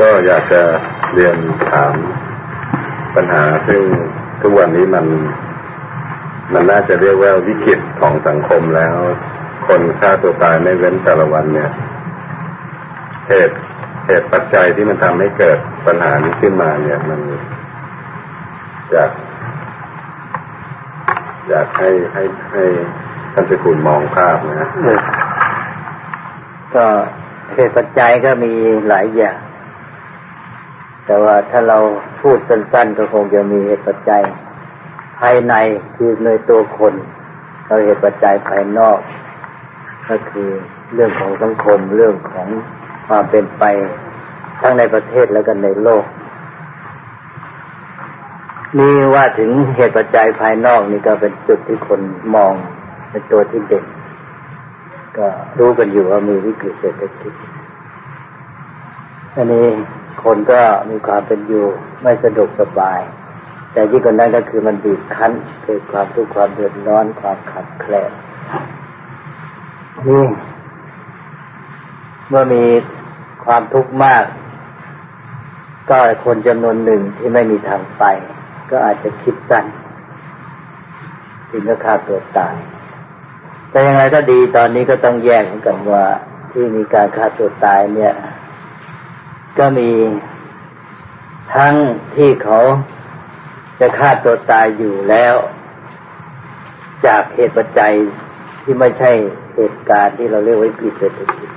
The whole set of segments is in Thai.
ก็อยากจะเรียนถามปัญหาซึ่งทุกวันนี้มัน มันน่าจะเรียกว่าวิกฤตของสังคมแล้ว คนฆ่าตัวตายไม่เว้นแต่ละวันเนี่ยเหตุเหตุปัจจัยที่มันทำให้เกิดปัญหานี้ขึ้นมาเนี่ยมันอยากอยากให้ให้ให้ท่านเจ้าคุณมองภาพนะก็เหตุปัจจัยก็มีหลายอย่าง แต่ว่าถ้าเราพูดสั้นๆก็คงจะมีเหตุปัจจัย ภายในคือในตัวคนเราเหตุปัจจัยภายนอก ก็คือเรื่องของสังคมเรื่องของความเป็นไปทั้งในประเทศแล้วก็ในโลก นี่ว่าถึงเหตุปัจจัยภายนอกนี่ก็เป็นจุดที่คนมองเป็นตัวที่เด่นก็รู้กันอยู่ว่ามีวิกฤตเศรษฐกิจอันนี้ คนก็มีความเป็นอยู่ไม่สะดวกสบาย แต่ยิ่กว่านั้นก็คือมันบีบคั้นเกิดความทุกข์ความเดือดร้อนความขัดแคลนนี่เมื่อมีความทุกข์มาก ก็คนจำนวนหนึ่งที่ไม่มีทางไป ก็อาจจะคิดสั้นถึงก็ฆ่าตัวตาย แต่ยังไงก็ดีตอนนี้ก็ต้องแยกกันว่าที่มีการฆ่าตัวตายเนี่ย ก็มีทั้งที่เขาจะฆ่าตัวตายอยู่แล้ว จากเหตุปัจจัยที่ไม่ใช่เหตุการณ์ที่เราเรียกว่าวิกฤตเศรษฐกิจ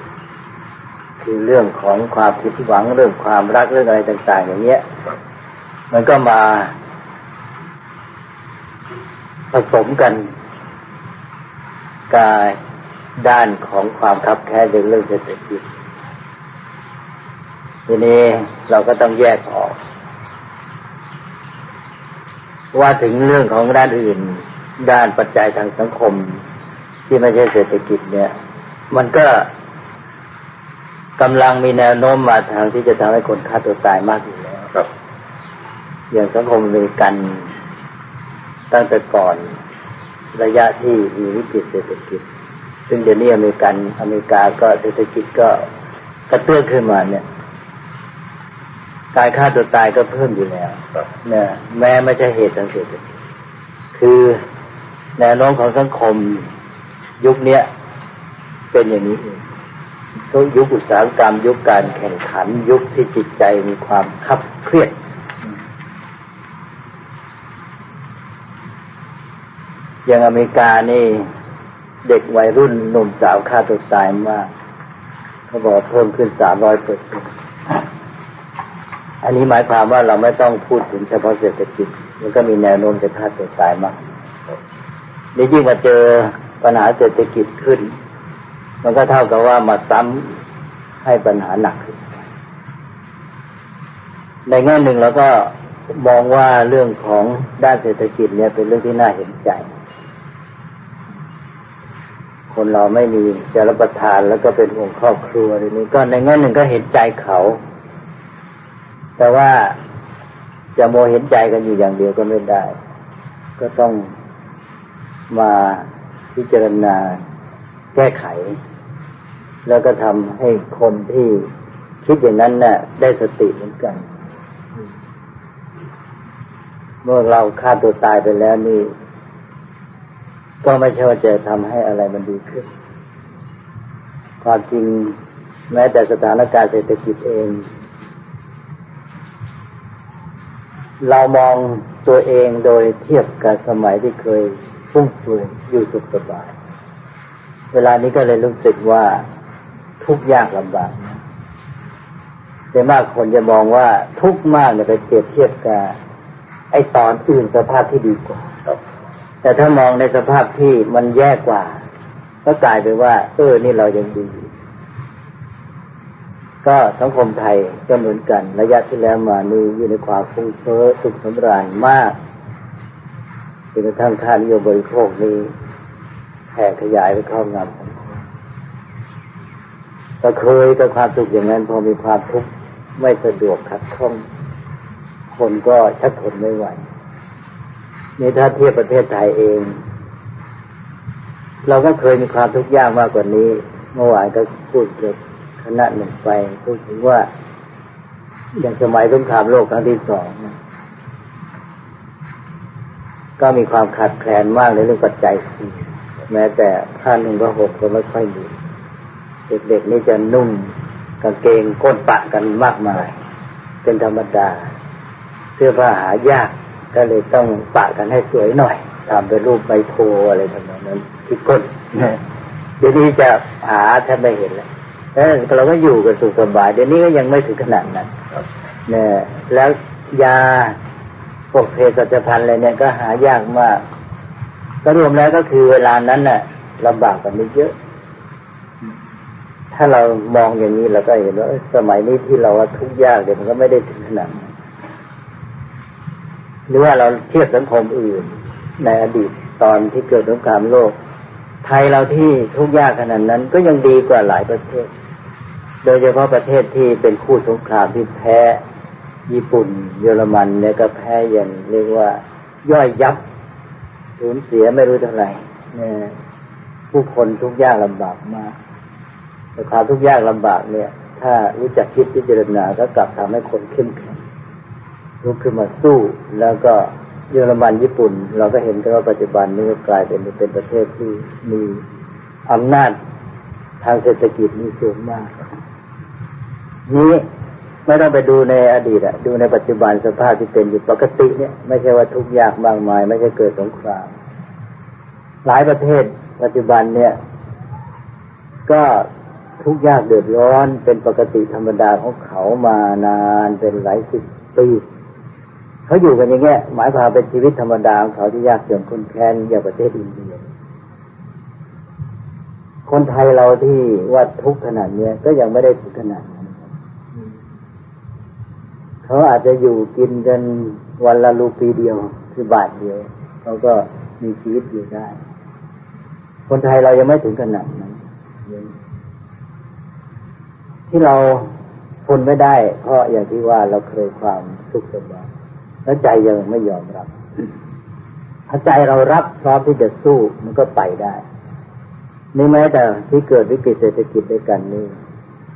คือเรื่องของความผิดหวังเรื่องความรักเรื่องอะไรต่าง ๆ อย่างเงี้ย มันก็มาผสมกันกายด้านของความคับแค้นในเรื่องเศรษฐกิจ ทีนี้เราก็ต้องแยกออก ว่าถึงเรื่องของด้านอื่น ด้านปัจจัยทางสังคม ที่ไม่ใช่เศรษฐกิจเนี่ย มันก็กำลังมีแนวโน้มมาทางที่จะทำให้คนฆ่าตัวตายมากอยู่แล้วครับ อย่างสังคมอเมริกันตั้งแต่ก่อนระยะที่มีวิกฤตเศรษฐกิจ ซึ่งเดี๋ยวนี้อเมริกันอเมริกาก็เศรษฐกิจก็กระเตื้องขึ้นมาเนี่ย การฆ่าตัวตายก็เพิ่มอยู่แล้วเนี่ยแม้ไม่ใช่เหตุทางเกิจคือแนวโน้มของสังคมยุคเนี้ยเป็นอย่างนี้เองยุคอุตสาหกรรม ยุคการแข่งขันยุคที่จิตใจมีความคับเครียดอย่างอเมริกานี่เด็กวัยรุ่นหนุ่มสาวฆ่าตัวตายมาก เขาบอกเพิ่มขึ้นสามร้อยเปอร์เซ็นต์ อันนี้หมายความว่าเราไม่ต้องพูดถึงเฉพาะเศรษฐกิจ มันก็มีแนวโน้มจะฆ่าตัวตายมากนี่ยิ่งมาเจอปัญหาเศรษฐกิจขึ้น มันก็เท่ากับว่ามาซ้ำให้ปัญหาหนักขึ้นในแง่หนึ่งเราก็มองว่าเรื่องของด้านเศรษฐกิจเนี่ยเป็นเรื่องที่น่าเห็นใจ คนเราไม่มีจะรับประทานแล้วก็เป็นห่วงครอบครัวอะไรนี้ก็ในแง่หนึ่งก็เห็นใจเขา แต่ว่าจะโมเห็นใจกันอยู่อย่างเดียวก็ไม่ได้ ก็ต้องมาพิจารณาแก้ไข แล้วก็ทำให้คนที่คิดอย่างนั้นน่ะ ได้สติเหมือนกัน เมื่อเราฆ่าตัวตายไปแล้วนี่ ก็ไม่ใช่ว่าจะทำให้อะไรมันดีขึ้น ความจริงแม้แต่สถานการณ์เศรษฐกิจเอง เรามองตัวเองโดยเทียบกับสมัยที่เคยฟุ่มเฟือยอยู่สุขสบาย เวลานี้ก็เลยรู้สึกว่าทุกข์ยากลำบากแต่มากคนจะมองว่าทุกข์มากเนี่ยไปเปรียบเทียบกับไอ้ตอนอื่นสภาพที่ดีกว่า แต่ถ้ามองในสภาพที่มันแย่กว่า ก็กลายเป็นว่า เออ นี่เรายังดี ก็สังคมไทยก็เหมือนกัน ระยะที่แล้วมานี่อยู่ในความฟุ้งเฟ้อสุขสำราญมากจนกระทั่งค่านิยบริโภคนี้แผ่ขยายไปครอบงำก็เคยกับความสุขอย่างนั้นพอมีความทุกข์ไม่สะดวกขัดข้อง คนก็ชักทนไม่ไหวนี่ถ้าเทียบประเทศไทยเอง เราก็เคยมีความทุกข์ยากมากกว่านี้ เมื่อวานก็พูดเกับ คณะหนึ่งไปพูดถึงว่า อย่างสมัยสงครามโลกครั้งที่สองก็มีความขาดแคลนมากในเรื่องปัจจัยสี่แม้แต่ผ้านุ่งผ้าห่มก็ไม่ค่อยมีเด็กๆนี่จะนุ่งกางเกงก้นปะกันมากมาย เป็นธรรมดา เสื้อผ้าหายากก็เลยต้องปะกันให้สวยหน่อยทำเป็นรูปใบโพอะไรทำนองนั้นที่ก้นเดี๋ยวนี้จะหาแทบไม่เห็นแล้ว เออเราก็อยู่กันสุขสบายเดี๋ยวนี้ก็ยังไม่ถึงขนาดนั้นครับเนี่ยแล้วยาพวกเภสัชพันธ์อะไรเนี่ยก็หายากมากก็รวมแล้วก็คือเวลานั้นน่ะลำบากกันไม่เยอะ ถ้าเรามองอย่างนี้เราก็เห็นว่าเอ้ยสมัยนี้ที่เราว่าทุกข์ยากเดี๋ยวมันก็ไม่ได้ถึงขนาดนั้นหรือว่าเราเทียบสังคมอื่น ในอดีตตอนที่เกิดสงครามโลก ไทยเราที่ทุกข์ยากขนาดนั้น ก็ยังดีกว่าหลายประเทศ โดยเฉพาะประเทศที่เป็นคู่สงครามที่แพ้ ญี่ปุ่น เยอรมันเนี่ยก็แพ้อย่างเรียกว่า ย่อยยับสูญเสียไม่รู้เท่าไหร่เนี่ยผู้คนทุกยากลำบากมากแต่ความทุกยากลำบากเนี่ย ถ้ารู้จักคิดพิจารณาก็กลับทำให้คนเข้มแข็งลุกขึ้นมาสู้ แล้วก็เยอรมันญี่ปุ่น เราก็เห็นกันว่าปัจจุบันนี้ก็กลายเป็นเป็นประเทศที่มีอำนาจทางเศรษฐกิจนี่สูงมาก นี้ไม่ต้องไปดูในอดีตอะดูในปัจจุบันสภาพที่เป็นอยู่ปกติเนี่ย ไม่ใช่ว่าทุกข์ยากมากมาย ไม่ใช่เกิดสงคราม หลายประเทศปัจจุบันเนี่ย ก็ทุกข์ยากเดือดร้อนเป็นปกติธรรมดาของเขามานานเป็นหลายสิบปีเขาอยู่กันอย่างเงี้ยหมายความเป็นชีวิตธรรมดาของเขาที่ยากจนคนแค้นอย่างประเทศอินเดียคนไทยเราที่ว่าทุกขนาดเนี้ยก็ยังไม่ได้ถึงขนาดนั้น เขาอาจจะอยู่กินกันวันละรูปีเดียวคือบาทเดียวเขาก็มีชีวิตอยู่ได้ คนไทยเรายังไม่ถึงขนาดนั้นที่เราทนไม่ได้ เพราะอย่างที่ว่าเราเคยความสุขสบายแล้วใจยังไม่ยอมรับ ถ้าใจเรารับพร้อมที่จะสู้มันก็ไปได้นี่แม้แต่ที่เกิดวิกฤตเศรษฐกิจด้วยกันนี่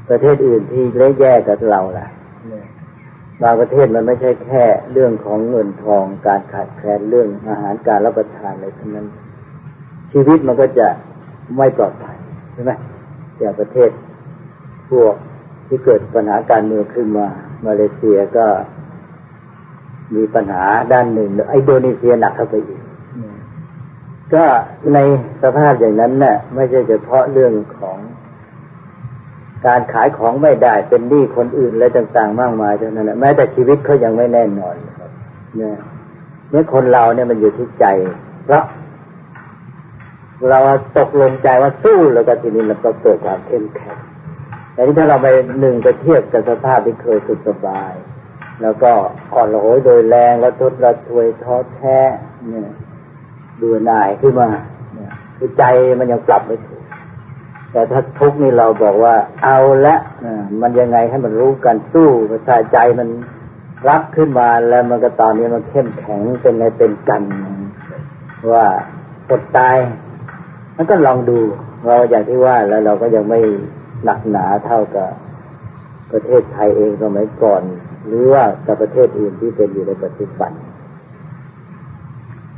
ประเทศอื่นที่เละแย่กับเราล่ะ บางประเทศมันไม่ใช่แค่เรื่องของเงินทองการขาดแคลนเรื่องอาหารการรับประทานอะไรทั้งนั้น ชีวิตมันก็จะไม่ปลอดภัยใช่ไหมอย่างประเทศพวกที่เกิดปัญหาการเมืองขึ้นมา มาเลเซียก็มีปัญหาด้านหนึ่งไอโดนีเซียหนักเข้าไปอีกก็ในสภาพอย่างนั้นน่ะ ไม่ใช่เฉพาะเรื่องของ การขายของไม่ได้เป็นหนี้คนอื่นอะไรต่าง ๆ มากมายเท่านั้นนะแม้แต่ชีวิตเขายังไม่แน่นอนเนี่ยเนี่ยคนเราเนี่ยมันอยู่ที่ใจ เพราะ เราตกลงใจว่าสู้แล้วก็ทีนี้มันก็เกิดความเข้มแข็งแต่ที่ถ้าเราไปหนึ่งไปเทียบกับสภาพที่เคยสุขสบาย แล้วก็อ่อนระหยโดยแรงแล้วทดระทวยท้อแท้เนี่ยเบื่อหน่ายขึ้นมาเนี่ยคือใจมันยังปรับไม่ถูก แต่ถ้าทุกนี่เราบอกว่า เอาละมันยังไงให้มันรู้กันสู้ประชาใจมันรักขึ้นมาแล้วมันก็ตอนนี้มันเข้มแข็งเป็นไงเป็นกัน ว่าอดตายมันก็ลองดูเราอย่างที่ว่าแล้วเราก็ยังไม่หนักหนาเท่ากับประเทศไทยเองสมัยก่อน หรือว่ากับประเทศอื่นที่เป็นอยู่ในปัจจุบัน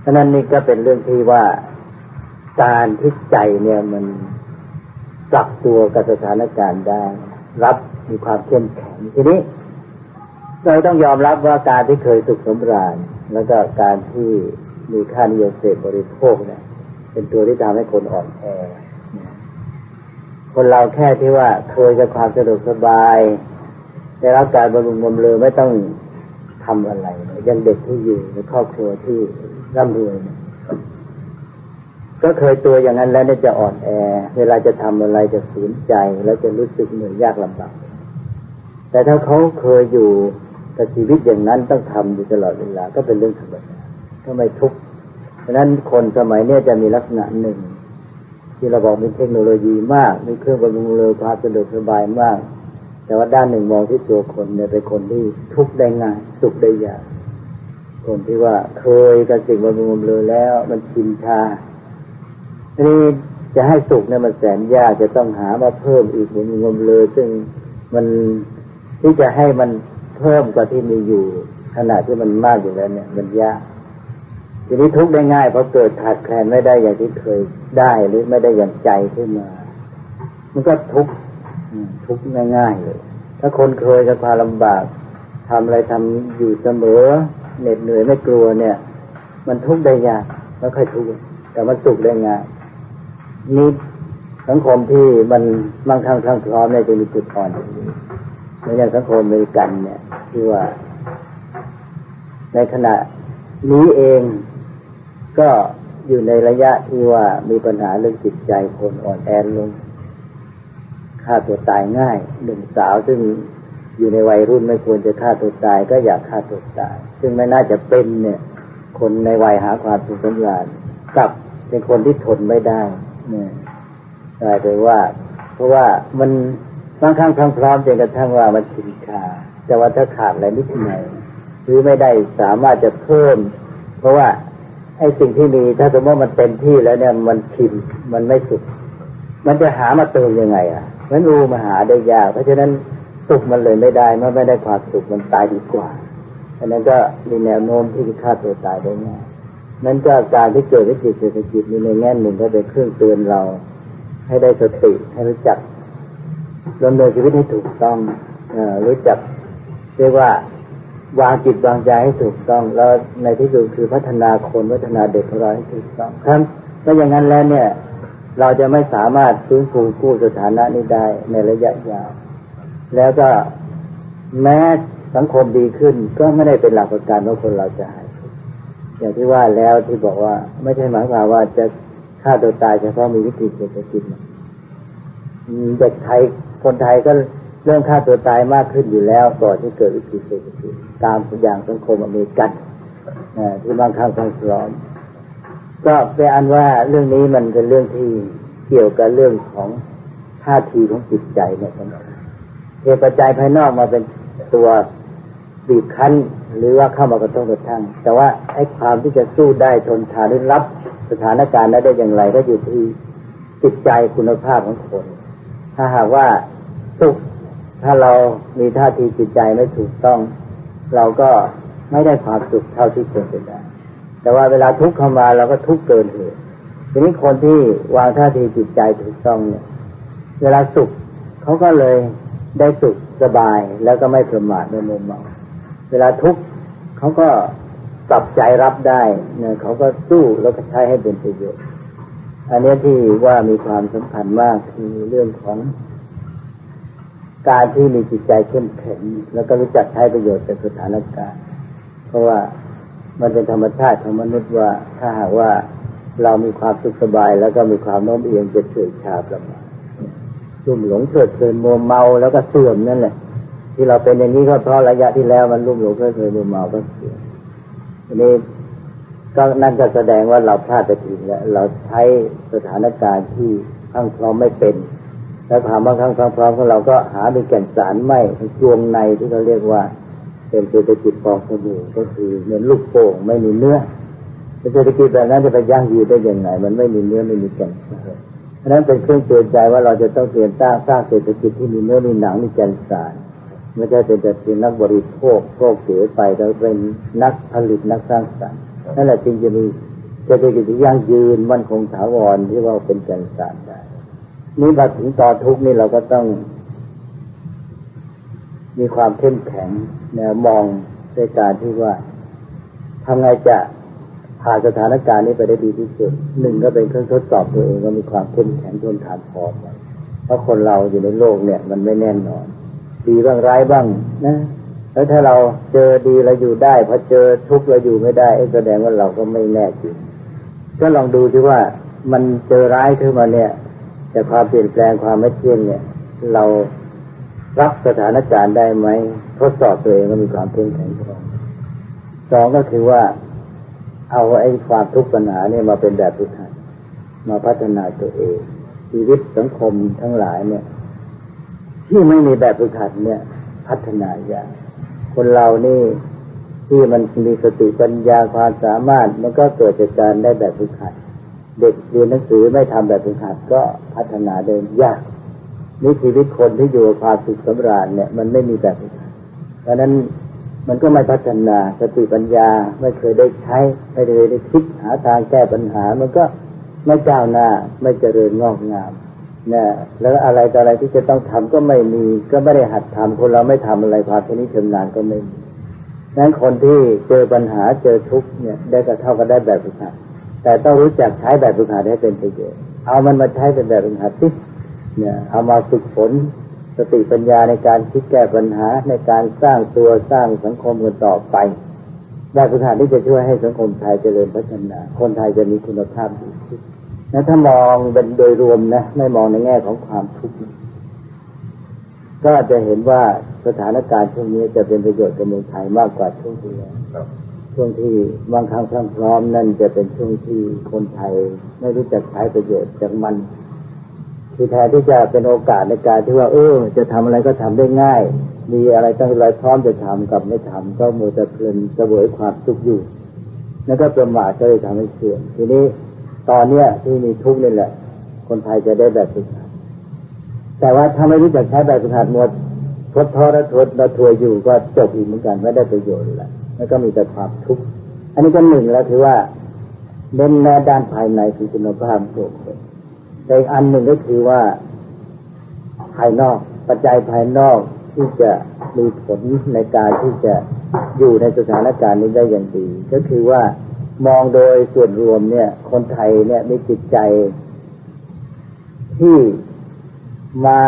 ฉะนั้นนี่ก็เป็นเรื่องที่ว่าการที่ใจเนี่ยมัน ปรับตัวกับสถานการณ์ได้ รับมีความเข้มแข็งทีนี้ เราต้องยอมรับว่าการที่เคยสุขสมราญ แล้วก็การที่มีค่านิยมเสพบริโภคเนี่ย เป็นตัวที่ทำให้คนอ่อนแอคนเราแค่ที่ว่าเคยกับความสะดวกสบายได้รับการบำรุงบำเรอไม่ต้องทำอะไร ยังเด็กที่อยู่ในครอบครัวที่ร่ำรวยเนี่ย ก็เคยตัวอย่างนั้นแล้วเนี่ยจะอ่อนแอ เวลาจะทำอะไรจะสูญใจ แล้วจะรู้สึกเหนื่อยยากลำบากแต่ถ้าเขาเคยอยู่กับชีวิตอย่างนั้นต้องทำอยู่ตลอดเวลาก็เป็นเรื่องธรรมดาก็ไม่ทุกข์ฉะนั้นคนสมัยเนี้ยจะมีลักษณะหนึ่ง ที่เราบอกมีเทคโนโลยีมาก มีเครื่องบำรุงเรือความสะดวกสบายมาก แต่ว่าด้านหนึ่งมองที่ตัวคนเนี่ยเป็นคนที่ทุกข์ได้ง่ายสุขได้ยากคนที่ว่าเคยกับสิ่งบำรุงเรือแล้ว มันชินชา นี้จะให้สุขเนี่ยมันแสนยากจะต้องหามาเพิ่มอีกบำรุงบำเรอซึ่งมันที่จะให้มันเพิ่มกว่าที่มีอยู่ขนาดที่มันมากอยู่แล้วเนี่ย มันยากทีนี้ทุกได้ง่ายเพราะเกิดขาดแคลนไม่ได้อย่างที่เคยได้หรือไม่ได้อย่างใจขึ้นมา มันก็ทุกทุกง่ายๆเลย ถ้าคนเคยกับความลำบากทำอะไรทำอยู่เสมอเหน็ดเหนื่อยไม่กลัวเนี่ย มันทุกได้ยากแล้วค่อยทุกแต่มันสุขได้ง่าย นี่สังคมที่มันมั่งคั่งคลั่งพร้อมเนี่ยจะมีจุดอ่อนในอย่างสังคมอเมริกันเนี่ยที่ว่า ในขณะนี้เองก็อยู่ในระยะที่ว่ามีปัญหาเรื่องจิตใจคนอ่อนแอลงฆ่าตัวตายง่ายหนุ่มสาวซึ่งอยู่ในวัยรุ่นไม่ควรจะฆ่าตัวตายก็อยากฆ่าตัวตาย ซึ่งไม่น่าจะเป็นเนี่ย คนในวัยหาความสุขสำราญกลับเป็นคนที่ทนไม่ได้ กลายเป็นว่า เพราะว่ามันบางครั้งทั้งพร้อมจนกระทั่งว่ามันชินชาแต่ว่าถ้าขาดอะไรนิดหน่อยหรือไม่ได้สามารถจะเพิ่ม เพราะว่าไอ้สิ่งที่มีถ้าสมมติมันเต็มที่แล้วเนี่ยมันชินมันไม่สุขมันจะหามาเติมยังไง อะมันรู้มาหาได้ยาก เพราะฉะนั้นสุขมันเลยไม่ได้มื่อไม่ได้ความสุขมันตายดีกว่าอันนั้นก็มีแนวโน้มที่จะฆ่าตัวตายได้ง่าย นั่นก็การที่เกิดวิกฤตเศรษฐกิจมีในแง่หนึ่งก็เป็นเครื่องเตือนเรา ให้ได้สติให้รู้จักดำเนินชีวิตให้ถูกต้องอรู้จักเรียกว่าวางจิตวางใจให้ถูกต้อง แล้วในที่สุดคือพัฒนาคนพัฒนาเด็กของเราให้ถูกต้องครับถ้าอย่างนั้นแล้วเนี่ย เราจะไม่สามารถฟื้นฟูกู้สถานะนี้ได้ในระยะยาว แล้วก็แม้สังคมดีขึ้นก็ไม่ได้เป็นหลักประกันว่าคนเราจะหาย อย่างที่ว่าแล้วที่บอกว่า ไม่ใช่หมายความว่าจะฆ่าตัวตายเฉพาะมีวิกฤตเศรษฐกิจเด็กไทยคนไทยก็เรื่องฆ่าตัวตายมากขึ้นอยู่แล้วก่อนที่เกิดวิกฤตเศรษฐกิจตามอย่างสังคมอเมริกันที่บางครั้งทางสร้อมก็เป็นอันว่าเรื่องนี้มันเป็นเรื่องที่เกี่ยวกับเรื่องของท่าทีของจิตใจเนี่ยสำคัญเหตุปัจจัยภายนอกมาเป็นตัวบีบคั้น หรือว่าเข้ามากระทบกระทั่ง แต่ว่าไอ้ความที่จะสู้ได้ทนทานได้รับสถานการณ์นั้นได้อย่างไรก็อยู่ที่จิตใจคุณภาพของคน ถ้าหากว่าสุขถ้าเรามีท่าทีจิตใจไม่ถูกต้อง เราก็ไม่ได้ความสุขเท่าที่ควรจะได้ แต่ว่าเวลาทุกข์เข้ามาเราก็ทุกข์เกินเหตุทีนี้คนที่วางท่าทีจิตใจถูกต้องเนี่ย เวลาสุขเขาก็เลยได้สุขสบายแล้วก็ไม่ประมาทไม่มัวเมา วลาทุกข์เขาก็ปรับใจรับได้เนี่ยเขาก็สู้แล้วก็ใช้ให้เป็นประโยชน์ อันนี้ที่ว่ามีความสำคัญมากคือเรื่องของการที่มีจิตใจเข้มแข็งแล้วก็รู้จักใช้ประโยชน์จากสถานการณ์ เพราะว่ามันเป็นธรรมชาติของมนุษย์ว่าถ้าหากว่าเรามีความสุขสบาย แล้วก็มีความโน้มเอียงจะเฉื่อยชาประมาทรุ่มหลงเพลิดเพลินมัวเมาแล้วก็เสื่อมนั่นแหละ ที่เราเป็นอย่างนี้ก็เพราะระยะที่แล้วมันรุ่มหลงเพลิดเพลินมัวเมาก็เสื่อมทีนี้ก็นั่นก็แสดงว่าเราพลาดไปถึงแล้วเราใช้สถานการณ์ที่ข้างพร้อมไม่เป็น แล้วถามว่าข้างพร้อมของเราก็หาเป็นแก่นสารไม่จวงในที่เขาเรียกว่า เป็นเศรษฐกิจฟองสบู่ก็คือเหมือนลูกโป่งไม่มีเนื้อเศรษฐกิจแบบนั้นจะไปยั่งยืนได้ยังไงมันไม่มีเนื้อไม่มีแก่นสารเพราะนั้นเป็นเครื่องเตือนใจว่าเราจะต้องเปลี่ยนสร้างสร้างเศรษฐกิจที่มีเนื้อมีหนังมีแก่นสาร ไม่ใช่เป็นแต่เป็นนักบริโภคโภคเสียไปแต่เป็นนักผลิตนักสร้างสรรค์นั่นแหละจึงจะมีเศรษฐกิจที่ยั่งยืนมั่นคงถาวรที่ว่าเป็นแก่นสารได้นี่มาถึงตอนทุกนี่เราก็ต้อง มีความเข้มแข็งแนวมองในการที่ว่าทำไงจะผ่านสถานการณ์นี้ไปได้ดีที่สุดหนึ่งก็เป็นเครื่องทดสอบตัวเองว่ามีความเข้มแข็งทนทานพอไหมเพราะคนเราอยู่ในโลกเนี่ย มันไม่แน่นอน ดีบ้างร้ายบ้างนะแล้วถ้าเราเจอดีเราอยู่ได้พอเจอทุกข์เราอยู่ไม่ได้แสดงว่าเราก็ไม่แน่จริงก็ลองดูที่ว่ามันเจอร้ายขึ้นมาเนี่ย แต่ความเปลี่ยนแปลงความไม่เที่ยงเนี่ย เรารับสถานการณ์ได้ไหมทดสอบตัวเองว่ามีความเข้มแข็งพอสองก็คือว่า เอาไอ้ความทุกข์ปัญหาเนี่ยมาเป็นแบบฝึกหัดมาพัฒนาตัวเองชีวิตสังคมทั้งหลายเนี่ย ที่ไม่มีแบบฝึกหัดเนี่ย พัฒนายางคนเรานี่ที่มันมีสติปัญญาความสามารถ มันก็เกิดจากการได้แบบฝึกหัด เด็กเรียนหนังสือไม่ทำแบบฝึกหัดก็พัฒนาได้ยากนี่ชีวิตคนที่อยู่กับความสุขสำราญเนี่ย มันไม่มีแบบฝึกหัดเพราะนั้นมันก็ไม่พัฒนาสติปัญญาไม่เคยได้ใช้ ไม่เคยได้คิดหาทางแก้ปัญหา มันก็ไม่ก้าวหน้าไม่เจริญงอกงาม นะแล้วอะไรต่ออะไรที่จะต้องทำก็ไม่มี ก็ไม่ได้หัดทำคนเราไม่ทำอะไรความชนิดชำนาญก็ไม่มีนั้นคนที่เจอปัญหาเจอทุกข์เนี่ย ได้ก็เท่ากับได้แบบฝึกหัดแต่ต้องรู้จักใช้แบบฝึกหัดให้เป็นประโยชน์เอามันมาใช้เป็นแบบฝึกหัดสิเนี่ยเอามาฝึกฝนสติปัญญาในการคิดแก้ปัญหาในการสร้างตัวสร้างสังคมกันต่อไปแบบฝึกหัดที่จะช่วยให้สังคมไทยเจริญพัฒนา คนไทยจะมีคุณภาพดีขึ้น นะถ้ามองเป็นโดยรวมนะ ไม่มองในแง่ของความทุกข์ก็จะเห็นว่าสถานการณ์ช่วงนี้จะเป็นประโยชน์กับเมืองไทยมากกว่าช่วงที่แล้วครับช่วงที่บางครั้งพรั่งพร้อมนั่นจะเป็นช่วงที่คนไทยไม่รู้จักใช้ประโยชน์จากมันคือแทนที่จะเป็นโอกาสในการที่ว่า เออ จะทำอะไรก็ทำได้ง่าย มีอะไรตั้งไรพร้อมจะทำกับไม่ทำก็มัวแต่เพลินเสวยความสุขอยู่ แล้วก็ประมาทก็เลยทำให้เสื่อมทีนี้ ตอนเนี้ยที่มีทุกข์นี่แหละ คนไทยจะได้แบบฝึกหัดแต่ว่าถ้าไม่รู้จักใช้แบบฝึกหัดหมดทดท้อและทดและทวยอยู่ก็จบอีกเหมือนกันไม่ได้ประโยชน์แหละแล้วก็มีแต่ความทุกข์อันนี้ก็หนึ่งแล้วถือว่าเน้นแนด้านภายในคือคุณภาพตัวคนแต่อีกอันหนึ่งก็คือว่าภายนอกปัจจัยภายนอกที่จะมีผลในการที่จะอยู่ในสถานการณ์นี้ได้อย่างดี ก็คือว่า มองโดยส่วนรวมเนี่ย คนไทยเนี่ยมีจิตใจ ที่มา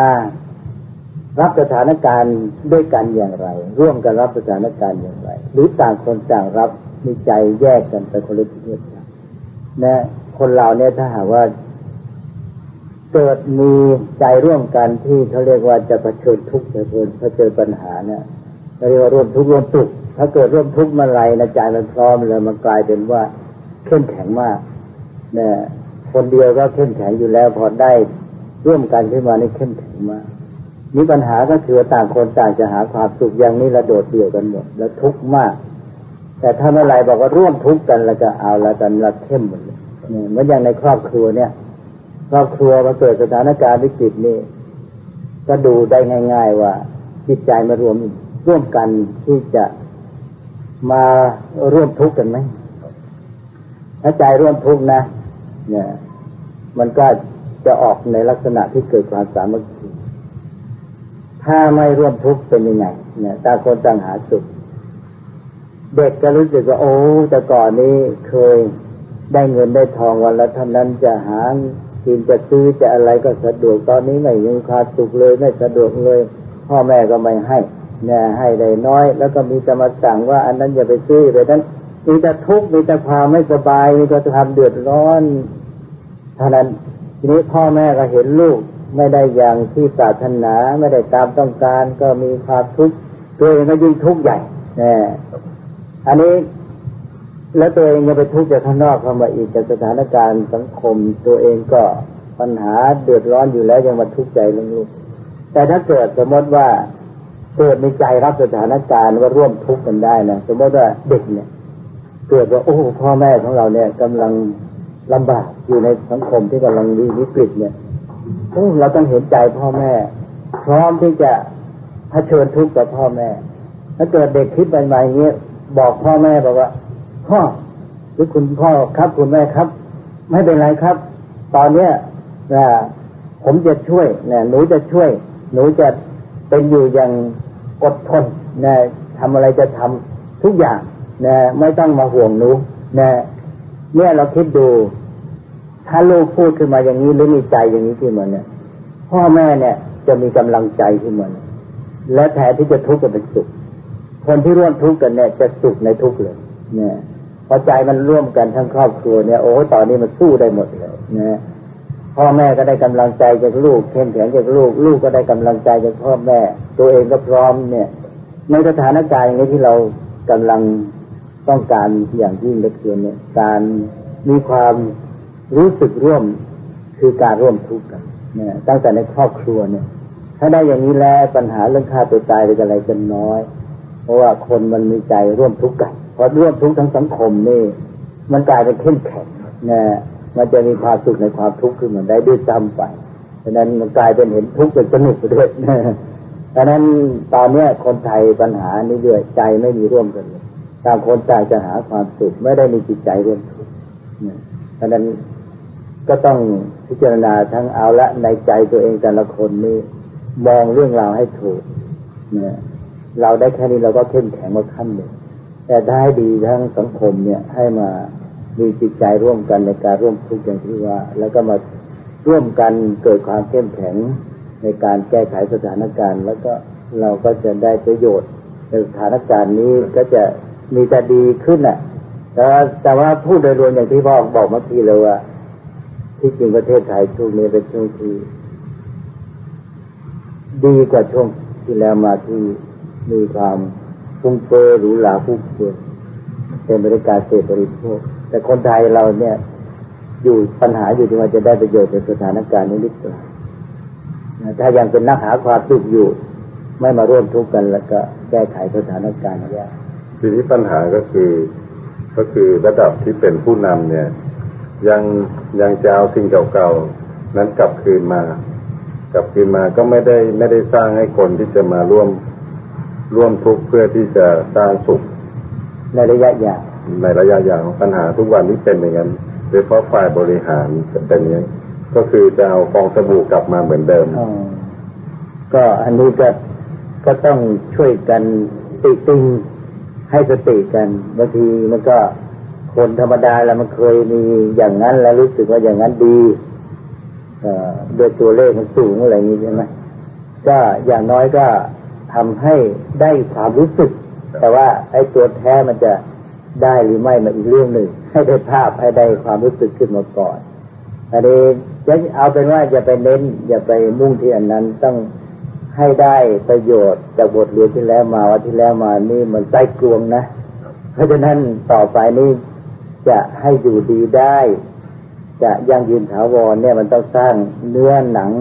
รับสถานการณ์ด้วยกันอย่างไร ร่วมกันรับสถานการณ์อย่างไร หรือต่างคนต่างรับมีใจแยกกันไปคนละทิศละทางนะคนเราเนี่ยถ้าหากว่า เกิดมีใจร่วมกันที่เขาเรียกว่าจะเผชิญทุกข์เผชิญเผชิญปัญหาเนี่ยเราเรียกว่าร่วมทุกข์ร่วมสุข ถ้าเกิดร่วมทุกข์มื่อไรนะใจมันพร้อมแล้วมันกลายเป็นว่าเข้มแข็งมากเนี่ยคนเดียวก็เข้มแข็งอยู่แล้วพอได้ร่วมกันขึ้นมานี่เข้มแข็งมากมีปัญหาก็คือต่างคนต่างจะหาความสุขอย่างนี้ระโดดเดี่ยวกันหมด แล้วทุกข์มาก แต่ถ้าเมื่อไรบอกว่าร่วมทุกข์กันแล้วก็เอาละกันละเข้มหมดเลยเนี่ยเหมือนอย่างในครอบครัวเนี่ย ครอบครัวมาเกิดสถานการณ์วิกฤตนี่ก็ดูได้ง่าย ๆ ว่าจิตใจมารวมร่วมกันที่จะ มาร่วมทุกข์กันไหมถ้าใจร่วมทุกข์นะ เนี่ย มันก็จะออกในลักษณะที่เกิดความสามัคคีถ้าไม่ร่วมทุกข์เป็นยังไง เนี่ยต่างคนต่างหาสุขเด็กก็รู้สึกว่าโอ้แต่ก่อนนี้เคยได้เงินได้ทองวันละเท่านั้นจะหากินจะซื้อจะอะไรก็สะดวกตอนนี้ไม่มีความสุขเลยไม่สะดวกเลย พ่อแม่ก็ไม่ให้ เนี่ยให้ได้น้อย แล้วก็มีจะมาสั่งว่าอันนั้นอย่าไปซื้อไปนั้นมีแต่ทุกข์มีแต่ความไม่สบายมีแต่ความเดือดร้อนเท่านั้นทีนี้พ่อแม่ก็เห็นลูกไม่ได้อย่างที่ปรารถนาไม่ได้ตามต้องการ ก็มีความทุกข์ตัวเองก็ยิ่งทุกข์ใหญ่เนี่ยอันนี้แล้วตัวเองยังไปทุกข์จากข้างนอกเข้ามาอีกจากสถานการณ์สังคม ตัวเองก็ปัญหาเดือดร้อนอยู่แล้วยังมาทุกข์ใจลูกแต่ถ้าเกิดสมมติว่า เกิดในใจรับสถานการณ์ว่าร่วมทุกข์กันได้นะสมมติว่าเด็กเนี่ย เกิดว่าโอ้พ่อแม่ของเราเนี่ยกำลังลำบากอยู่ในสังคมที่กำลังมีวิกฤตเนี่ยโอ้เราต้องเห็นใจพ่อแม่ พร้อมที่จะเผชิญทุกข์กับพ่อแม่ ถ้าเกิดเด็กคิดไปมาอย่างเงี้ยบอกพ่อแม่บอกว่าพ่อหรือคุณพ่อครับคุณแม่ครับ ไม่เป็นไรครับ ตอนเนี้ยนะผมจะช่วยนะหนูจะช่วย หนูจะเป็นอยู่อย่าง อดทนนะทำอะไรจะทำทุกอย่างนะไม่ต้องมาห่วงหนูนะเนี่ยเราคิดดู ถ้าลูกพูดขึ้นมาอย่างนี้หรือมีใจอย่างนี้ขึ้นมาเนี่ยพ่อแม่เนี่ย จะมีกำลังใจขึ้นมาเนี่ยและแทนที่จะทุกข์ก็เป็นสุข คนที่ร่วมทุกข์กันเนี่ยจะสุขในทุกข์เลย เนี่ยพอใจมันร่วมกันทั้งครอบครัวเนี่ยโอ้ตอนนี้มันสู้ได้หมดเลยนะ พ่อแม่ก็ได้กำลังใจจากลูกเข้มแข็งจากลูก ลูกก็ได้กำลังใจจากพ่อแม่ ตัวเองก็พร้อมเนี่ย ในสถานการณ์อย่างนี้ที่เรากำลังต้องการอย่างยิ่งเลือเกินเนี่ย การมีความรู้สึกร่วมคือการร่วมทุกข์กันเนี่ยตั้งแต่ในครอบครัวเนี่ย ถ้าได้อย่างนี้แล้วปัญหาเรื่องฆ่าตัวตายหรืออะไรจะน้อย เพราะว่าคนมันมีใจร่วมทุกข์กันพอร่วมทุกข์ทั้งสังคมนี่มันกลายเป็นเข้มแข็งนะ มันจะมีความสุขในความทุกข์ขึ้นมาได้ด้วยซ้ำไปฉะนั้นมันกลายเป็นเห็นทุกข์เป็นสนุกไปด้วยนะดังนั้นตอนเนี้ยคนไทยปัญหานี้เยอะใจไม่มีร่วมกันเลยต่างคนต่างจะหาความสุขไม่ได้มีจิตใจร่วมทุกข์เนี่ยดังนั้นก็ต้องพิจารณาทั้งเอาละในใจตัวเองแต่ละคนนี่มองเรื่องราวให้ถูกเนี่ยเราได้แค่นี้เราก็เข้มแข็งมาขั้นหนึ่งแต่ถ้าให้ดีทั้งสังคมเนี่ยให้มา มีจิตใจร่วมกันในการร่วมทุกข์อย่างที่ว่า แล้วก็มาร่วมกันเกิดความเข้มแข็งในการแก้ไขสถานการณ์ แล้วก็เราก็จะได้ประโยชน์ในสถานการณ์นี้ก็จะมีแต่ดีขึ้นอะแต่ว่าแต่ว่าพูดโดยรวมอย่างที่พ่อบอกเมื่อกี้เลยว่า ที่จริงประเทศไทยช่วงนี้เป็นช่วงที่ดีกว่าช่วงที่แล้วมาที่มีความฟุ้งเฟ้อหรูหราฟุ่มเฟือยเป็นบริการเสพบริโภค แต่คนไทยเราเนี่ย อยู่ปัญหาอยู่ที่ว่าจะได้ประโยชน์ในสถานการณ์นี้หรือเปล่าถ้ายังเป็นนักหาความสุขอยู่ ไม่มาร่วมทุกข์กันแล้วก็แก้ไขสถานการณ์ยากทีนี้ปัญหาก็คือ ก็คือระดับที่เป็นผู้นำเนี่ย ยังยังจะเอาสิ่งเก่าๆนั้นกลับคืนมากลับคืนมาก็ไม่ได้ไม่ได้สร้างให้คนที่จะมาร่วมร่วมทุกข์เพื่อที่จะสร้างสุขในระยะยาว ในระยะยาวปัญหาทุกวันนี้เป็นอย่างนั้นโดยเฉพาะฝ่ายบริหารจะเป็นอย่างนี้ก็คือจะเอาฟองสบู่กลับมาเหมือนเดิมก็อันนี้ก็ก็ต้องช่วยกันติติงให้สติกันบางทีมันก็คนธรรมดาแล้วมันเคยมีอย่างนั้นแล้วรู้สึกว่าอย่างนั้นดีเด้วยตัวเลขมันสูงอะไรนี้ใช่ไหมก็อย่างน้อยก็ทำให้ได้ความรู้สึก แต่ว่าไอ้ตัวแท้มันจะ ได้หรือไม่มาอีกเรื่องหนึ่ง ให้ได้ภาพให้ได้ความรู้สึกขึ้นมาก่อนอันนี้จะเอาเป็นว่าอย่าไปเน้น อย่าไปมุ่งที่อันนั้นต้องให้ได้ประโยชน์จากบทเรียนที่แล้วมาว่าที่แล้วมานี่มันใจกลวงนะ เพราะฉะนั้นต่อไปนี้จะให้อยู่ดีได้ จะยั่งยืนถาวรเนี่ยมันต้องสร้างเนื้อหนัง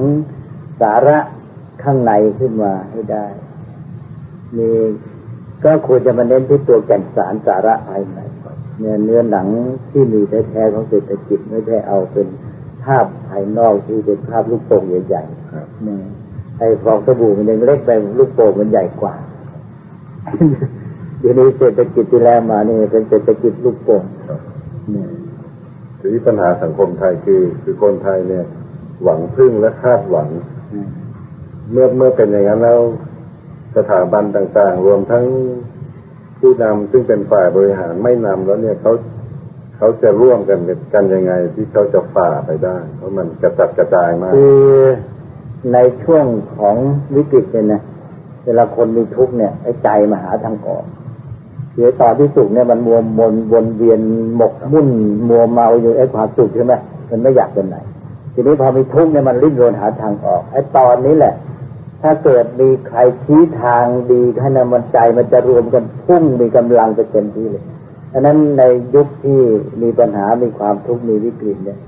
สาระข้างในขึ้นมาให้ได้ มี ก็ควรจะมาเน้นที่ตัวแก่นสารสาระภายในเนี่ยเนื้อหนังที่มีแท้ๆของเศรษฐกิจไม่ใช่เอาเป็นภาพภายนอกที่เป็นภาพลูกโป่งใหญ่ครับๆเนี่ยไอ้ฟองสบู่มันยังเล็กไปลูกโป่งมันใหญ่กว่าเดี๋ยวนี้เศรษฐกิจที่แล้วมานี่เป็นเศรษฐกิจลูกโป่งเนี่ยทีนี้ปัญหาสังคมไทยคือ คือคนไทยเนี่ย หวังพึ่งและคาดหวังอืมเมื่อเมื่อเป็นอย่างนั้นแล้ว สถาบันต่าง ๆ รวมทั้งผู้นำซึ่งเป็นฝ่ายบริหารไม่นำแล้วเนี่ยเขาเขาจะร่วมกันกันยังไงที่เขาจะฝ่าไปได้ เพราะมันกระจัดกระจายมากคือในช่วงของวิกฤตเนี่ยนะเวลาคนมีทุกข์เนี่ยไอ้ใจมาหาทางออกเสียตอนที่สุขเนี่ยมันมัวมนวนเวียนหมกมุ่นมัวเมาอยู่ไอ้ความสุขใช่ไหมมันไม่อยากเป็นไหน ทีนี้พอมีทุกข์เนี่ยมันริ้นรนหาทางออกไอ้ตอนนี้แหละ ถ้าเกิดมีใครชี้ทางดีให้นำมันใจมันจะรวมกันพุ่งมีกำลังไปเต็มที่เลยอันนั้นในยุคที่มีปัญหา มีความทุกข์ มีวิกฤตเนี่ย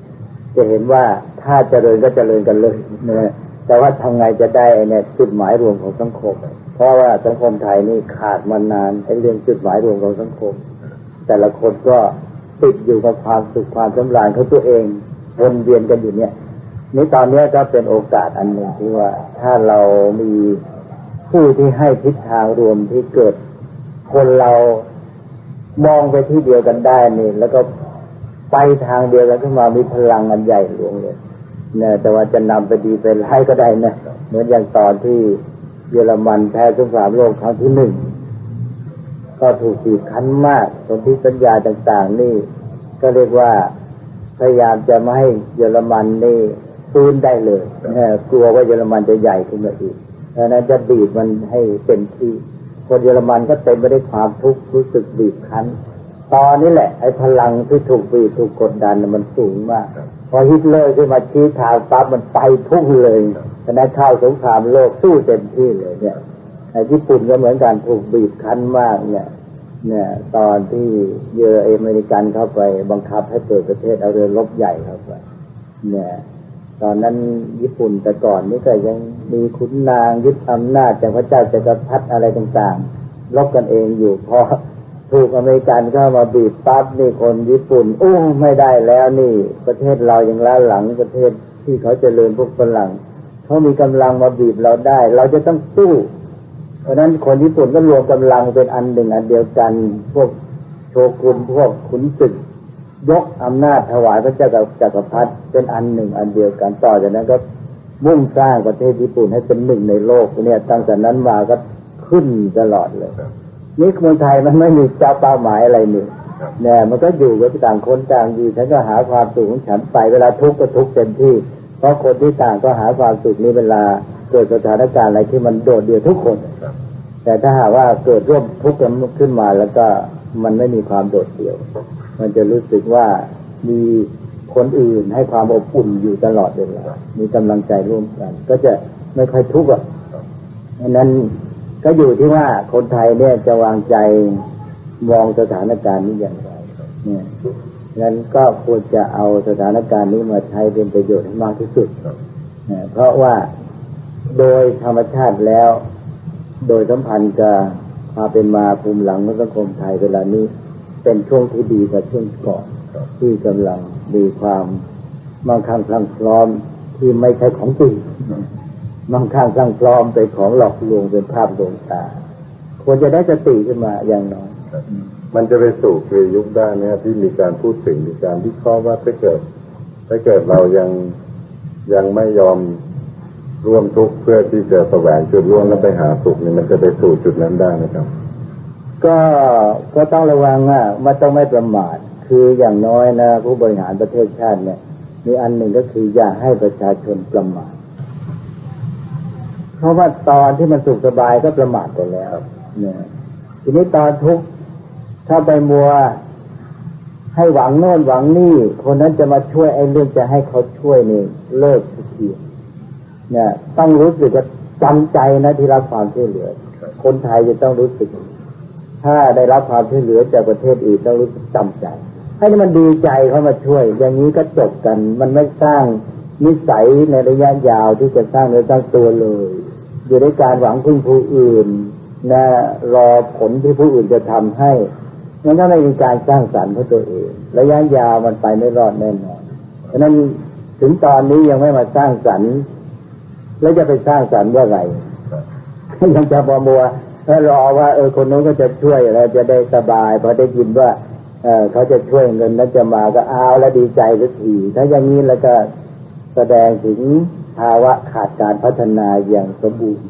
จะเห็นว่าถ้าเจริญก็เจริญกันเลยนะแต่ว่าทำไงจะได้เนี่ยจุดหมายรวมของสังคม เพราะว่าสังคมไทยนี่ขาดมานานไอ้เรื่องจุดหมายรวมของสังคม แต่ละคนก็ติดอยู่กับความสุขความสำราญของตัวเองวนเวียนกันอยู่เนี่ย นี่ตอนนี้ก็เป็นโอกาสอันหนึ่งที่ว่า ถ้าเรามีผู้ที่ให้ทิศทางรวมที่เกิด คนเรามองไปที่เดียวกันได้นี่แล้วก็ไปทางเดียวกันขึ้นมามีพลังอันใหญ่หลวงเลยเนี่ยแต่ว่าจะนำไปดีไปร้ายก็ได้นะเหมือนอย่างตอนที่เยอรมันแพ้สงครามโลกครั้งที่หนึ่งก็ถูกบีบคั้นมากตรงที่สัญญาต่าง ๆ นี่ ก็เรียกว่าพยายามจะไม่ให้เยอรมันนี่ ฟื้นได้เลยนะกลัวว่าเยอรมันจะใหญ่ขึ้นมาอีกดังนั้นจะบีบมันให้เต็มที่ คนเยอรมันก็เต็มไปด้วยความทุกข์รู้สึกบีบคั้น ตอนนี้แหละ ไอ้พลังที่ถูกบีบถูกกดดันมันสูงมาก พอฮิตเลอร์ขึ้นมาชี้ทางปั๊บมันไปพุ่งเลยฉะนั้นเข้าสงครามโลกสู้เต็มที่เลย เนี่ยไอ้ญี่ปุ่นก็เหมือนกันถูกบีบคั้นมากเนี่ยเนี่ยตอนที่เยออเมริกันเข้าไปบังคับให้เปิดประเทศเอาเรือรบใหญ่เข้าไปเนี่ย ตอนนั้นญี่ปุ่นแต่ก่อนนี่ก็ยังมีขุนนางยึดอำนาจจากพระเจ้าจักรพรรดิอะไรต่างๆลบกันเองอยู่พอถูกอเมริกันเข้ามาบีบปั๊บนี่คนญี่ปุ่นอู้ไม่ได้แล้วนี่ ประเทศเรายังล้าหลังประเทศที่เขาเจริญพวกฝรั่งเขามีกำลังมาบีบเราได้ เราจะต้องสู้ เพราะฉะนั้นคนญี่ปุ่นก็รวมกำลังเป็นอันหนึ่งอันเดียวกัน พวกโชกุนพวกขุนศึก ยกอำนาจถวายพระเจ้ากับจักรพรรดิเป็นอันหนึ่งอันเดียวกันต่อจากนั้นก็มุ่งสร้างประเทศญี่ปุ่นให้เป็นหนึ่งในโลกเนี่ยตั้งแต่นั้นมาก็ขึ้นตลอดเลยครับนี่เมืองไทยมันไม่มีเจ้าเป้าหมายอะไรนี่ครับเนี่ยมันก็อยู่กับต่างคนต่างอยู่ฉันก็หาความสุขของฉันไปเวลาทุกข์ก็ทุกข์เต็มที่ เพราะคนที่ต่างก็หาความสุขนี้เวลาเกิดสถานการณ์อะไรที่มันโดดเดี่ยวทุกคนครับแต่ถ้าหากว่าเกิดร่วมทุกข์กันขึ้นมาแล้วก็มันไม่มีความโดดเดี่ยว มันจะรู้สึกว่ามีคนอื่นให้ความอบอุ่นอยู่ตลอดเวลามีกำลังใจร่วมกัน ก็จะไม่ค่อยทุกข์อะดังนั้นก็อยู่ที่ว่าคนไทยเนี่ยจะวางใจมองสถานการณ์นี้อย่างไร เนี่ยงั้นก็ควรจะเอาสถานการณ์นี้มาใช้เป็นประโยชน์ให้มากที่สุดเเพราะว่าโดยธรรมชาติแล้ว โดยสัมพันธ์กับความเป็นมาภูมิหลังของสังคมไทยเวลานี้ เป็นช่วงที่ดีกว่าช่วงก่อนที่กำลังมีความมั่งคั่งพลังพร้อมที่ไม่ใช่ของจริงมั่งคั่งพลังพร้อมเป็นของหลอกลวงเป็นภาพลวงตาควรจะได้สติขึ้นมาอย่างน้อยมันจะไปสู่คือยุคด้านเนี้ยที่มีการพูดถึงมีการวิเคราะห์ว่าถ้าเกิดถ้าเกิดเรายังยังไม่ยอมร่วมทุกข์เพื่อที่จะแสวงจุดร่วมแล้วไปหาสุขนี่มันจะไปสู่จุดนั้นได้ไหมครับ ก็ก็ต้องระวังอะมันต้องไม่ประมาทคืออย่างน้อยนะผู้บริหารประเทศชาติเนี่ยมีอันหนึ่งก็คืออย่าให้ประชาชนประมาทเพราะว่าตอนที่มันสุขสบายก็ประมาทไปแล้วเนี่ยทีนี้ตอนทุกข์ถ้าไปมัวให้หวังโน่นหวังนี่ คนนั้นจะมาช่วยไอ้เรื่องจะให้เขาช่วยนี่เลิกสักทีเนี่ยต้องรู้สึกว่าจำใจนะที่รับความช่วยเหลือครับคนไทยจะต้องรู้สึก ถ้าได้รับความช่วยเหลือจากประเทศอื่นต้องรู้สึกจำใจ ให้มันดีใจเขามาช่วย อย่างนี้ก็จบกัน มันไม่สร้างนิสัยในระยะยาวที่จะสร้างเนื้อสร้างตัวเลย อยู่ในการหวังพึ่งผู้อื่นนะรอผลที่ผู้อื่นจะทำให้งั้นถ้าไม่มีการสร้างสรรค์เพื่อตัวเอง ระยะยาวมันไปไม่รอดแน่นอนฉะนั้นถึงตอนนี้ยังไม่มาสร้างสรรค์แล้วจะไปสร้างสรรค์เมื่อไหร่ยังจะมัวมัว ถ้ารอว่าเออคนนู้นก็จะช่วยแล้วจะได้สบายพอได้ยินว่าเออเขาจะช่วยเงินนั้นจะมาก็เอาแล้วดีใจสักทีถ้าอย่างนี้แล้วก็แสดงถึงภาวะขาดการพัฒนาอย่างสมบูรณ์